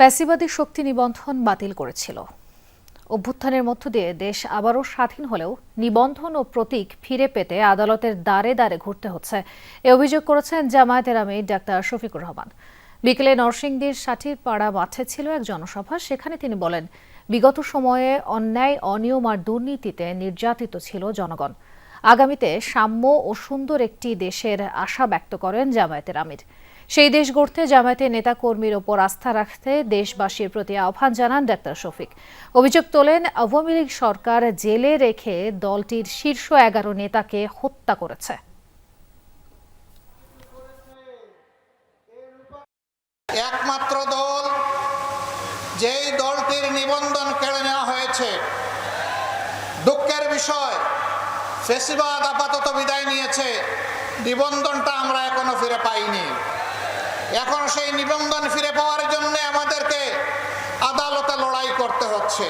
ফ্যাসিবাদী শক্তি নিবন্ধন বাতিল করেছিল। অভ্যুত্থানের মধ্য দিয়ে দেশ আবারও স্বাধীন হলেও নিবন্ধন ও প্রতীক ফিরে পেতে আদালতের দ্বারে দ্বারে ঘুরতে হচ্ছে। এ অভিযোগ করেছেন জামায়াতের আমির ডাক্তার শফিকুর রহমান। বিকেলে নরসিংদীর ষাটির পাড়া মাঠে ছিল এক জনসভা, সেখানে তিনি বলেন, বিগত সময়ে অন্যায়, অনিয়ম আর দুর্নীতিতে নির্যাতিত ছিল জনগণ। আগামীতে সাম্য ও সুন্দর একটি দেশের আশা ব্যক্ত করেন জামায়াতের আমির সেই দেশ গড়তে জামায়াতের নেতাকর্মীর ওপর আস্থা রাখতে দেশবাসীর প্রতি আহ্বান জানান ডাক্তার শফিক। অভিযোগ তোলেন, আওয়ামী লীগ সরকার জেলে রেখে দলটির শীর্ষ এগারো নেতাকে হত্যা করেছে। একমাত্র দল যেই দলটির নিবন্ধন কেড়ে নেওয়া হয়েছে, দুঃখের বিষয়, ফেসিবাদ আপাতত বিদায় নিয়েছে, নিবন্ধনটা আমরা এখনও ফিরে পাইনি। এখন সেই নিবন্ধন ফিরে পাওয়ার জন্য আমাদেরকে আদালতে লড়াই করতে হচ্ছে।